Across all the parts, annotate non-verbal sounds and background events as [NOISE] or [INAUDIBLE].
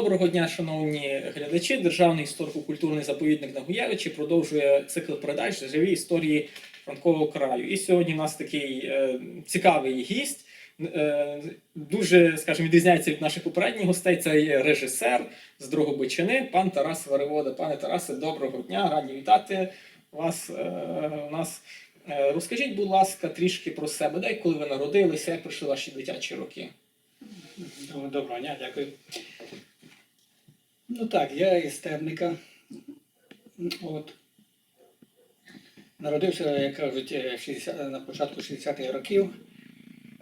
Доброго дня, шановні глядачі. Державний історико-культурний заповідник Нагуєвичі продовжує цикл передач живі історії Франкового краю. І сьогодні у нас такий е, цікавий гість. Е, дуже, скажімо, відрізняється від наших попередніх гостей. Це є режисер з Дрогобичини, пан Тарас Варивода. Пане Тарасе, доброго дня, раді вітати вас е, у нас. Е, Розкажіть, будь ласка, трішки про себе, де коли ви народилися, як пройшли ваші дитячі роки. Доброго дня, дякую. Ну так, я із Терника. От. Народився, як кажуть, е, 60, на початку 60-х років.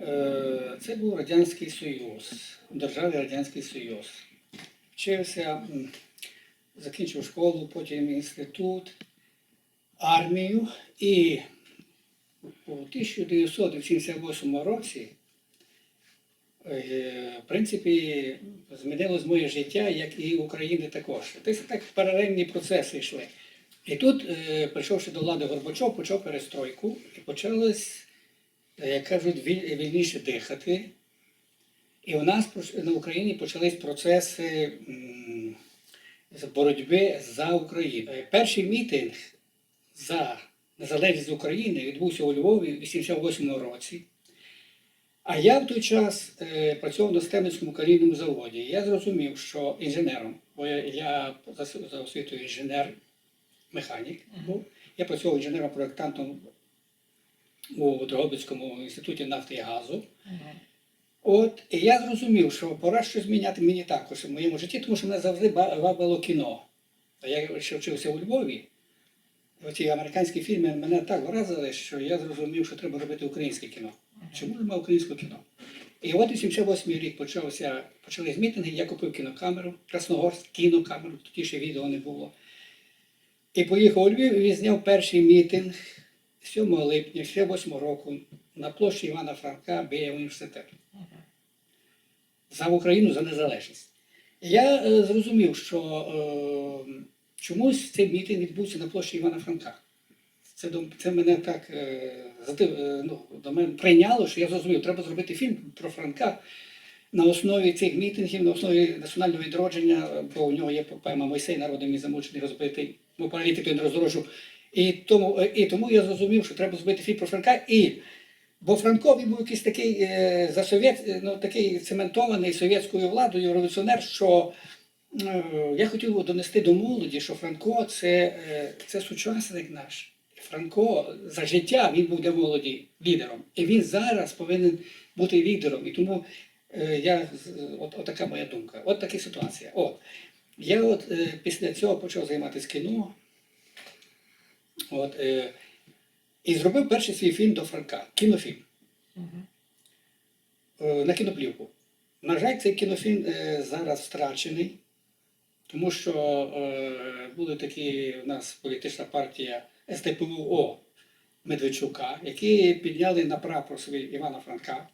Е, Це був Радянський Союз, державі Радянський Союз. Вчився, закінчив школу, потім інститут, армію і у 1978 році Е, в принципі, змінилось моє життя, як і України також. Тобто так паралельні процеси йшли. І тут, е, прийшовши до влади Горбачов, почав перестройку і почалось, е, як кажуть, вільніше дихати. І у нас на Україні почались процеси боротьби за Україну. Е, Перший мітинг за незалежність України відбувся у Львові в 88 році. А я в той час е, працював на Стемницькому калійному заводі. Я зрозумів, що інженером, бо я, я за, за освітою інженер-механік був. Я працював інженером-проєктантом у Дрогобицькому інституті нафти і газу. От, і я зрозумів, що пора щось міняти мені також в моєму житті, тому що мене завжди ба- вабило кіно. А я ще вчився у Львові. Оці американські фільми мене так вразили, що я зрозумів, що треба робити українське кіно. Чому немає українського кіно? І от у 78 рік почався, почались мітинги, я купив кінокамеру, Красногорськ, кінокамеру, тоді ще відео не було. І поїхав у Львів і зняв перший мітинг 7 липня 68 року на площі Івана Франка біля університету. За Україну за незалежність. Я е, зрозумів, що е, чомусь цей мітинг відбувся на площі Івана Франка. Це, це мене так е, е, ну, до мене прийняло, що я зрозумів, треба зробити фільм про Франка на основі цих мітингів, на основі національного відродження, бо у нього є поема Мойсей, народом мій замучений, розбитий, бо параліти той не розрошу. І тому, е, і тому я зрозумів, що треба зробити фільм про Франка. І, бо Франко він був якийсь такий е, за совєт, ну, такий цементований совєтською владою революціонер, що е, я хотів донести до молоді, що Франко це, е, це сучасник наш. Франко за життя він був для молоді лідером. І він зараз повинен бути лідером. І тому е, я, от, от така моя думка. От така ситуація. От. Я от е, після цього почав займатися кіно. От, е, і зробив перший свій фільм до Франка. Кінофільм. Е, на кіноплівку. На жаль, цей кінофільм е, зараз втрачений, тому що е, були такі у нас політична партія СТПУО Медведчука, які підняли на прапор свій Івана Франка.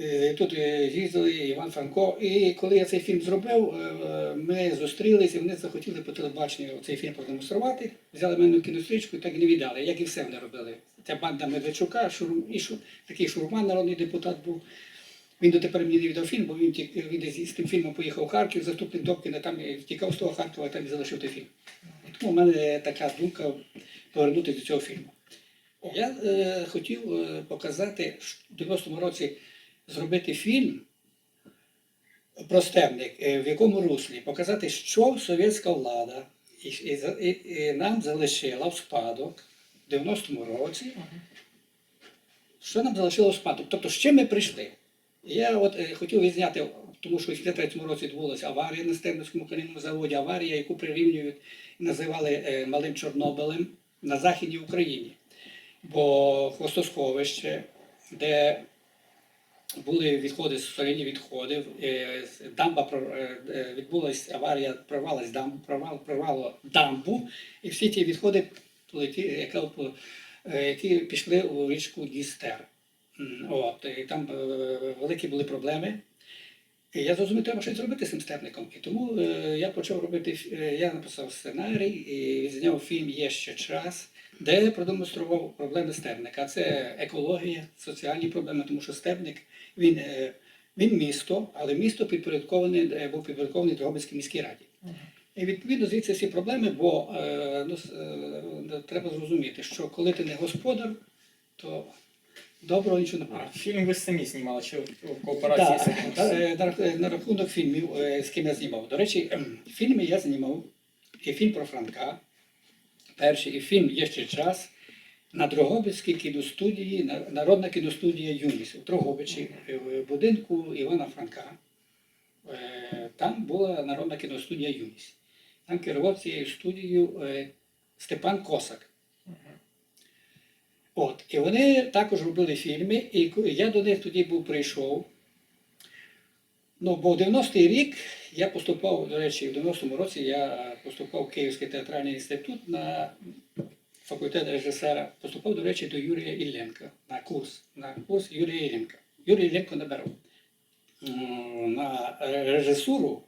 Е, Тут е, їздили Іван Франко. І коли я цей фільм зробив, е, ми зустрілися, і вони захотіли по телебаченню цей фільм продемонструвати. Взяли мене в кінострічку і так і не віддали, як і все вони робили. Ця банда Медведчука, шурм, і шур, такий шурман, народний депутат був. Він дотепер мені не віддав фільм, бо він, він з тим фільмом поїхав у Харків, заступник Добкіна, там втікав з того Харкова, там і залишив той фільм. І тому в мене така думка повернутися до цього фільму. Я е, хотів е, показати в 90-му році зробити фільм про стемник, е, в якому руслі, показати, що совєтська влада і, і, і, і нам залишила в спадок в 90-му році, що нам залишило в спадок. Тобто, з чим ми прийшли. Я от е, хотів відзняти, тому що в 63-му році відбулася аварія на Стемницькому калійному заводі, аварія, яку прирівнюють називали е, малим Чорнобилем на Західній Україні. Бо хвостосховище, де були відходи, соляні відходи, е, дамба відбулась аварія, прорвалась дамбу, прорвало, прорвало дамбу, і всі ті відходи які пішли у річку Дністер. От, і там е, великі були проблеми. І я зрозумів, треба щось зробити з цим стерником. І тому е, я почав робити, е, я написав сценарій і зняв фільм Є ще час, де продемонстрував проблеми стебника. Це екологія, соціальні проблеми, тому що стебник він Він місто, але місто підпорядковане, е, був підпорядкований Дрогобицькій міській раді. І відповідно звідси всі проблеми, бо ну, треба зрозуміти, що коли ти не господар, то доброго нічого не буде. Фільм ви самі знімали чи в кооперації Так, кимось? е, на, рахунок фільмів, е, з ким я знімав. До речі, ем, фільми я знімав. І фільм про Франка, перший, і фільм Є ще час. На Дрогобицькій кіностудії, Народна кіностудія Юніс у Дрогобичі, е, в будинку Івана Франка. Е, Там була Народна кіностудія Юніс. Там керував цією студією е, Степан Косак. От, і вони також робили фільми, і я до них тоді був прийшов. Ну, бо в 90-й рік я поступав, до речі, в 90-му році я поступав в Київський театральний інститут на факультет режисера. Поступав, до речі, до Юрія Ілленка на курс. На курс Юрія Ілленка. Юрій Ілленко набирав. На режисуру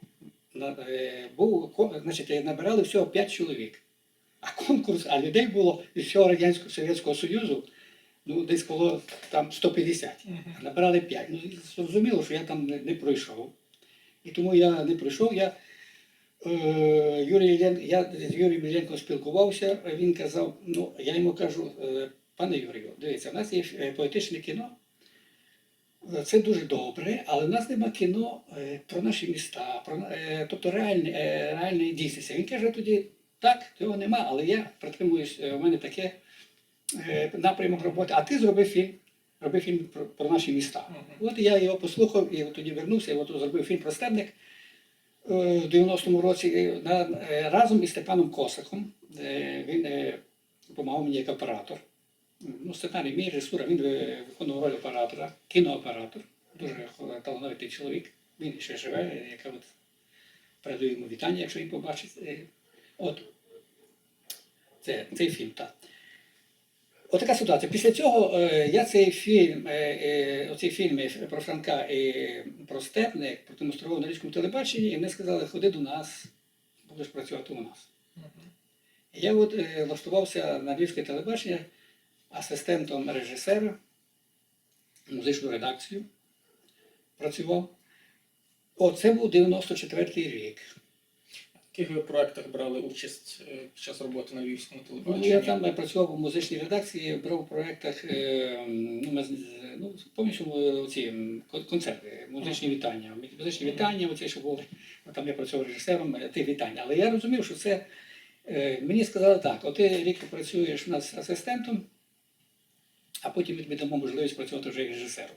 на, е, був, значить, набирали всього 5 чоловік. А конкурс, а людей було від всього Радянського Совєтського Союзу, ну, десь було там 150. А набирали 5. Ну, зрозуміло, що я там не, не пройшов. І тому я не пройшов. Я, е, Юрій Іллєн- я з Юрієм Іллєнком спілкувався, він казав, ну, я йому кажу, е, пане Юрію, дивіться, в нас є е, поетичне кіно. Це дуже добре, але в нас нема кіно е, про наші міста, про, тобто реальні, реальної дійсності. Він каже тоді, так, цього нема, але я притримуюсь, е, у мене таке е, напрямок роботи, а ти зроби фільм. Роби фільм про, про наші міста. От я його послухав і от тоді вернувся, і от зробив фільм про Стебник е, в 90-му році разом із Степаном Косаком. Він допомагав мені як оператор. Ну, сценарій мій режисура, він виконував роль оператора, кінооператор, дуже талановитий чоловік. Він ще живе, яка от передаю йому вітання, якщо він побачить. От це, цей фільм, так. Отака ситуація. Після цього е, я цей фільм, е, е, оці фільми про Франка і про Степник продемонстрував на річному телебаченні, і вони сказали, ходи до нас, будеш працювати у нас. І я от е, влаштувався на львівське телебачення асистентом режисера, музичну редакцію працював. О, це був 94-й рік. Яких ви проєктах брали участь е, під час роботи на Львівському телебаченні? я там працював у музичній редакції, брав у проєктах, е, ну, ми, ну, повністю ці концерти, музичні вітання. Музичні вітання, оці, що були, ну, там я працював режисером е, тих вітань. Але я розумів, що це мені сказали так: от ти рік працюєш у нас асистентом, а потім ми дамо можливість працювати вже як режисером.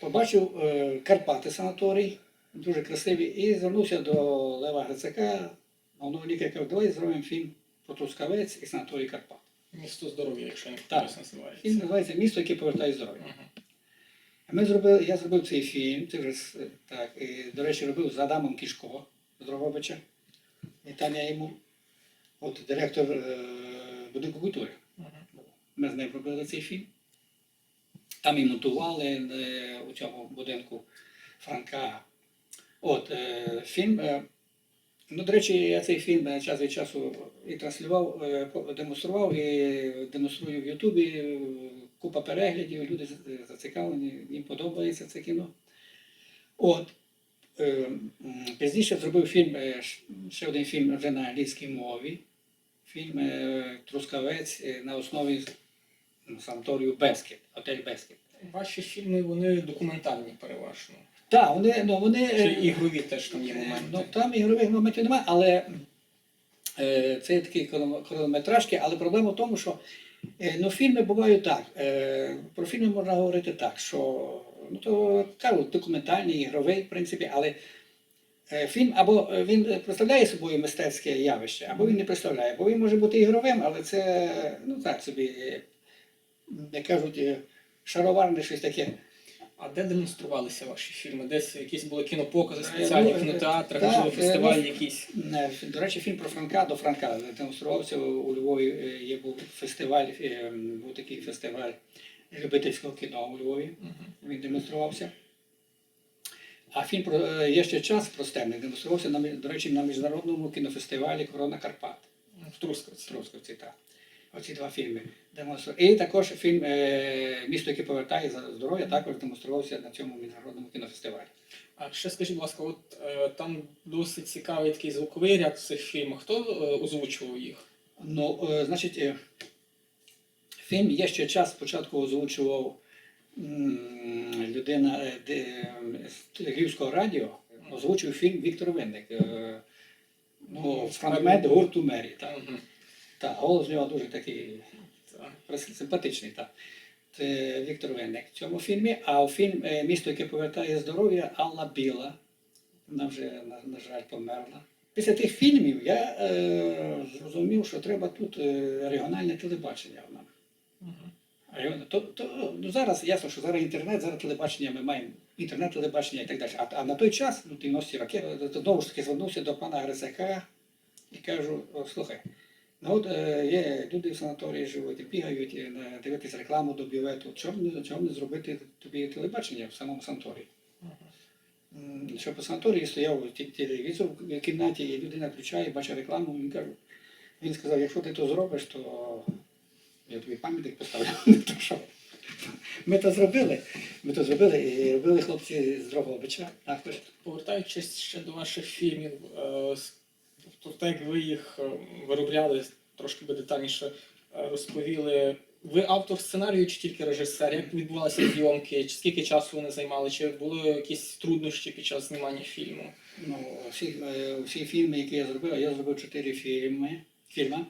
Побачив Карпати санаторій, дуже красиві, і звернувся до Лева Грицака, головного лікаря, кажу, давай зробимо фільм про Трускавець і санаторій Карпат. Місто здоров'я, якщо не Так. називається. Фільм називається Місто, яке повертає здоров'я. Мгм. Ми зробили, я зробив цей фільм, це вже так, і, до речі, робив з Адамом Кішко з Дрогобича. Вітання йому. От директор е, будинку культури. Мгм. Ми з ним робили цей фільм. Там і монтували е, у цьому будинку Франка. От е, фільм. Е, ну, до речі, я цей фільм е, час від часу і транслював, е, демонстрував, і демонструю в Ютубі. Купа переглядів, люди зацікавлені, їм подобається це кіно. От. Е, Пізніше зробив фільм, е, ще один фільм вже на англійській мові. Фільм е, Трускавець е, на основі ну, санаторію Бескет, отель Бескет. Ваші фільми вони документальні переважно. Так, вони, ну, вони, Чи е, ігрові теж там є е, моменти. ну, там ігрових моментів немає, але е, це такий хроно- хронометражки, але проблема в тому, що е, ну, фільми бувають так. Е, про фільми можна говорити так, що ну, то кажуть, документальний, ігровий, в принципі, але е, фільм або е, він представляє собою мистецьке явище, або він не представляє, бо він може бути ігровим, але це ну так собі, як кажуть, шароварне щось таке. А де демонструвалися ваші фільми? Десь якісь були кінопокази, Е, спеціальні ну, в кінотеатрах, так, можливо, е, фестивалі ну, якісь. До речі, фільм про Франка до Франка демонструвався у Львові. е, Є був фестиваль, був такий фестиваль любительського кіно у Львові. Мгм. Він демонструвався. А фільм про є ще час про Стемник демонструвався на до речі на міжнародному кінофестивалі Корона Карпат В Трускавці. в Трускавці. Так. Оці два фільми. І також фільм е, Місто, яке повертає за здоров'я, також демонструвався на цьому міжнародному кінофестивалі. А ще скажіть, будь ласка, от е, там досить цікавий такий звуковий ряд в цих фільмах. Хто е, озвучував їх? Ну, значить, фільм є ще час, спочатку озвучував людина з Львівського радіо, озвучив фільм Віктор Винник. Ну, фронтмен гурту Мері. Так. Так, голос в нього дуже такий симпатичний, так. Це Віктор Винник в цьому фільмі. А у фільм е, Місто, яке повертає здоров'я Алла Біла. Вона вже, на, на жаль, померла. Після тих фільмів я е, зрозумів, що треба тут е, регіональне телебачення в нам. Регіон- То, то, ну, зараз ясно, що зараз інтернет, зараз телебачення, ми маємо інтернет-телебачення і так далі. А, а на той час, ну, 90-ті роки, знову ж таки звернувся до пана Грицака і кажу: слухай, ну от е, є люди в санаторії живуть, і бігають, е, дивитися рекламу до бювету. Чому не, чому не зробити тобі телебачення в самому санаторії? М, Що по санаторії стояв телевізор в кімнаті, і людина включає, бачить рекламу, він каже, він сказав, якщо ти то зробиш, то я тобі пам'ятник поставлю. [LAUGHS] Що. Ми то зробили. Ми то зробили і робили хлопці з Дрогобича. Повертаючись ще до ваших фільмів, е, тобто як ви їх е, виробляли, трошки би детальніше е, розповіли. Ви автор сценарію чи тільки режисер? Як відбувалися зйомки? Чи скільки часу вони займали? Чи були якісь труднощі під час знімання фільму? Ну, всі, е, всі фільми, які я зробив, я зробив чотири фільми, фільма,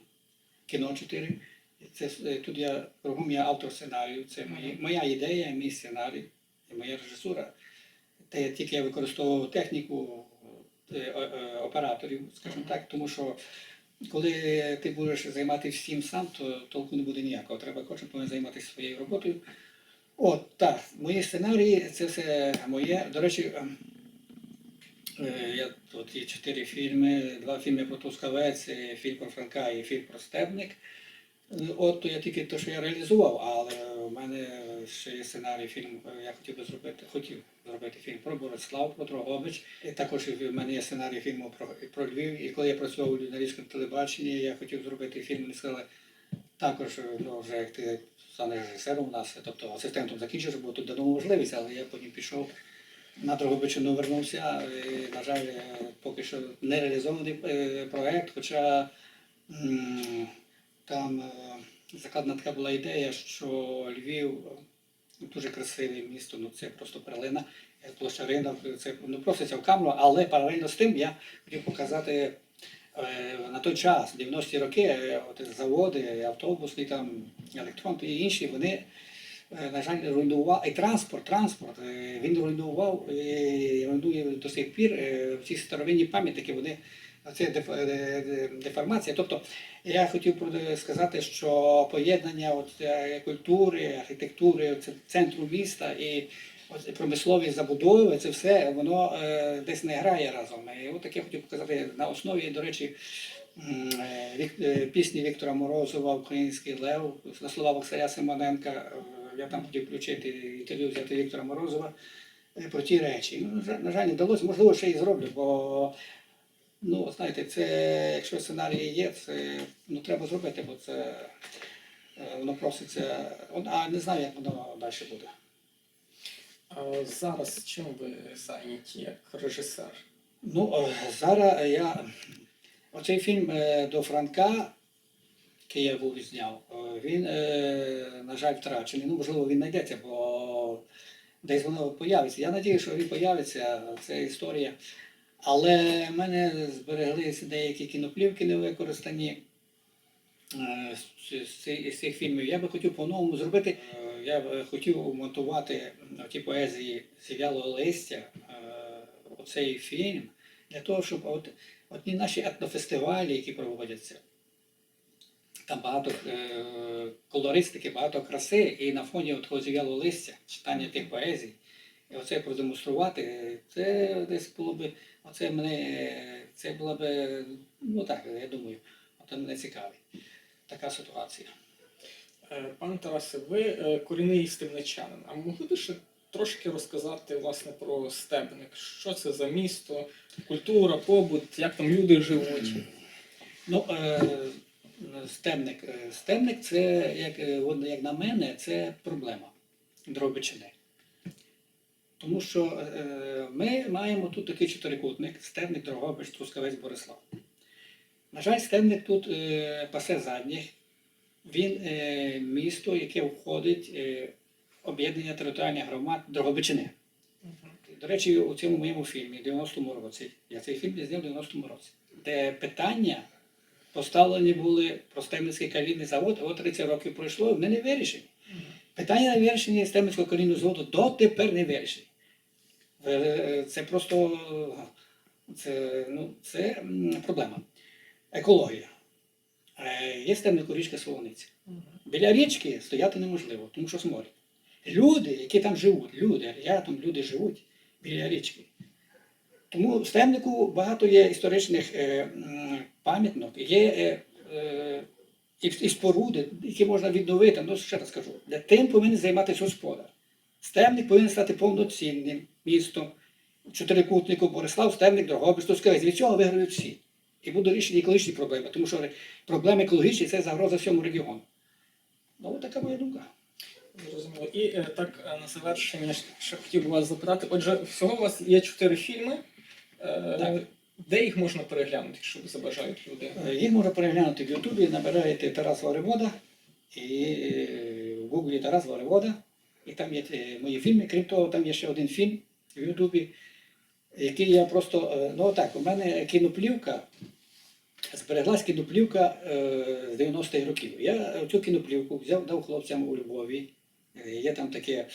кіно чотири. Це, е, тут я кругом я автор сценарію. Це мої, моя ідея, мій сценарій і моя режисура. Те, тільки я використовував техніку операторів, скажімо так, тому що коли ти будеш займатися всім сам, то толку не буде ніякого. Треба кожен повинен займатися своєю роботою. От так, мої сценарії, це все моє. До речі, ем, Е, Я, от є чотири фільми, два фільми про Тускавець, е, фільм про Франка і фільм про Стебник. Е, От я тільки те, що я реалізував, але в мене ще є сценарій фільм, е, я хотів би зробити, хотів зробити фільм про Борислав, про Дрогобич. І також в мене є сценарій фільму про, про Львів. І коли я працював на Львівському телебаченні, я хотів зробити фільм, вони сказали, також, е, ну, вже як ти станеш режисером у нас, тобто асистентом закінчиш, бо тут дано можливість, але я потім пішов на Дрогобичину вернувся. І, на жаль, е, поки що не реалізований е, проект, хоча там е, закладена така була ідея, що Львів е, дуже красиве місто, ну це просто перлина, е, площа ринок, це ну, проситься в камеру, але паралельно з тим я хотів показати. На той час, 90-ті роки, от заводи, автобусні, там, електрон і інші, вони на жаль, руйнував і транспорт, транспорт, він руйнував і руйнує до сих пір ці старовинні пам'ятники, вони це деф- е, деформація. Тобто я хотів сказати, що поєднання от, е, культури, архітектури, центру міста і промислові забудови, це все воно е, десь не грає разом. І от таке хотів показати на основі, до речі, е, е, пісні Віктора Морозова, Український Лев, на слова Василя Симоненка. Е, Я там хотів включити інтерв'ю взяти Віктора Морозова е, про ті речі. Ну, на жаль, не вдалося, можливо, ще і зроблю, бо ну, знаєте, це, якщо сценарії є, це ну, треба зробити, бо це е, воно проситься. А не знаю, як воно далі буде. А зараз чим ви зайняті як режисер? Ну, е, зараз я. Оцей фільм е, до Франка, який я був зняв, він, на жаль, втрачений. Ну, можливо, він знайдеться, бо десь воно появиться. Я сподіваюся, що він появиться, це історія. Але в мене збереглися деякі кіноплівки не використані е, з, цих- фільмів. Я би хотів по-новому зробити. Е, Я б хотів монтувати ті поезії Сів'ялого листя, е, оцей фільм, для того, щоб от, от наші етнофестивалі, які проводяться, там багато колористики, багато краси, і на фоні от зів'ялого листя, читання тих поезій, і оце продемонструвати, це десь було би, оце мене, це була би, ну так, я думаю, це мене цікавить. Така ситуація. Е, Пане Тарасе, ви е, корінний стебничанин. А могли б ще трошки розказати власне про стебник? Що це за місто, культура, побут, як там люди живуть? Ну, е, Стемник. Е, це, як, як на мене, це проблема Дрогобичини. Тому що е, ми маємо тут такий чотирикутник, стемник, Дрогобич, Трускавець, Борислав. На жаль, стемник тут е, пасе задніх. Він е, місто, яке входить е, в об'єднання територіальних громад Дрогобичини. До речі, у цьому моєму фільмі, 90-му році, я цей фільм зняв в 90-му році, де питання поставлені були про Стемницький калійний завод, а от 30 років пройшло, вони не вирішені. Питання на вирішення Стемницького калійного заводу дотепер не вирішені. Е, Це просто це, ну, це проблема. Екологія. Е, Є Стемнику річка Солониця. Біля річки стояти неможливо, тому що сморід. Люди, які там живуть, люди, рядом люди живуть біля річки. Тому в Стемнику багато є історичних е, пам'яток, є і споруди, які можна відновити. Ну, ще раз кажу, де тим повинен займатися господар. Стемник повинен стати повноцінним містом. Чотирикутнику Борислав, Стемник, Дрогобич, Тускавець. Від цього виграють всі. І будуть рішені екологічні проблеми, тому що проблеми екологічні це загроза всьому регіону. Ну, от така моя думка. Зрозуміло. І е, так е, на завершення ще- ще хотів би вас запитати. Отже, всього у вас є чотири фільми. Е, Так. Де їх можна переглянути, якщо забажають люди? Е, Їх можна переглянути в Ютубі, набираєте Тарас Варивода і е, в Гуглі Тарас Варивода. І там є е, мої фільми. Крім того, там є ще один фільм в Ютубі, який я просто. е, Ну так, у мене кіноплівка, збереглась кіноплівка е, з 90-х років. Я цю кіноплівку взяв, дав хлопцям у Львові. Е, Є там таке.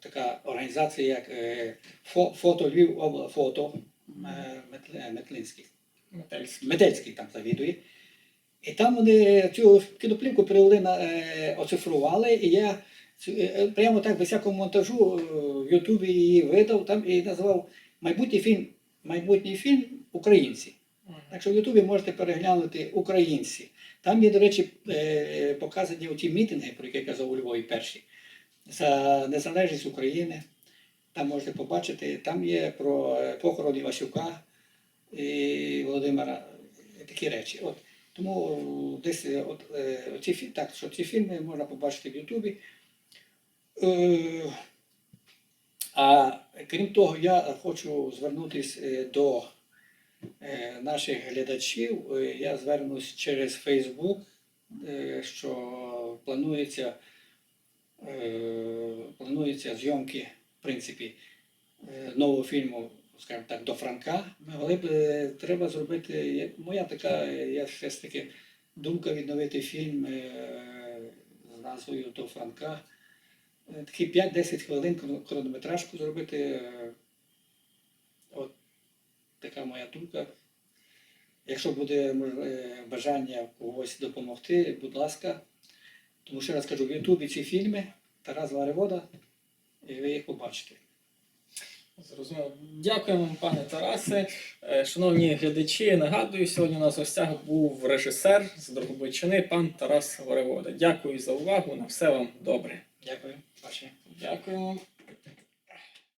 Така організація, як Фо- фото Львів фото Метлинський. Метельський. Метельський там завідує. І там вони цю кіноплівку перевели на оцифрували, і я прямо так без всякого монтажу е, в Ютубі її видав там і назвав майбутній фільм, майбутній фільм Українці. Так що в Ютубі можете переглянути українці. Там є, до речі, е, показані ті мітинги, про які я казав у Львові перші, за незалежність України. Там можете побачити, там є про е, похорон Івасюка і Володимира, е, такі речі. От. Тому е, десь е, от, е, ці, так, що ці фільми можна побачити в Ютубі. Е, а крім того, я хочу звернутися до е, наших глядачів. Е, Я звернусь через Фейсбук, е, що планується, е, планується зйомки, в принципі, е, нового фільму, скажімо так, до Франка. Могли б е, треба зробити. Моя така, е, я все ж таки думка відновити фільм е, з назвою до Франка. Е, Такі 5-10 хвилин хронометражку зробити. е, От така моя думка. Якщо буде е, бажання когось допомогти, будь ласка. Тому ще раз кажу, в Ютубі ці фільми Тарас Варевода, і ви їх побачите. Зрозуміло. Дякуємо вам, пане Тарасе. Шановні глядачі, нагадую, сьогодні у нас в гостях був режисер з Дрогобичини, пан Тарас Горевода. Дякую за увагу. На все вам добре. Дякую. Дякуємо.